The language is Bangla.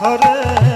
হরে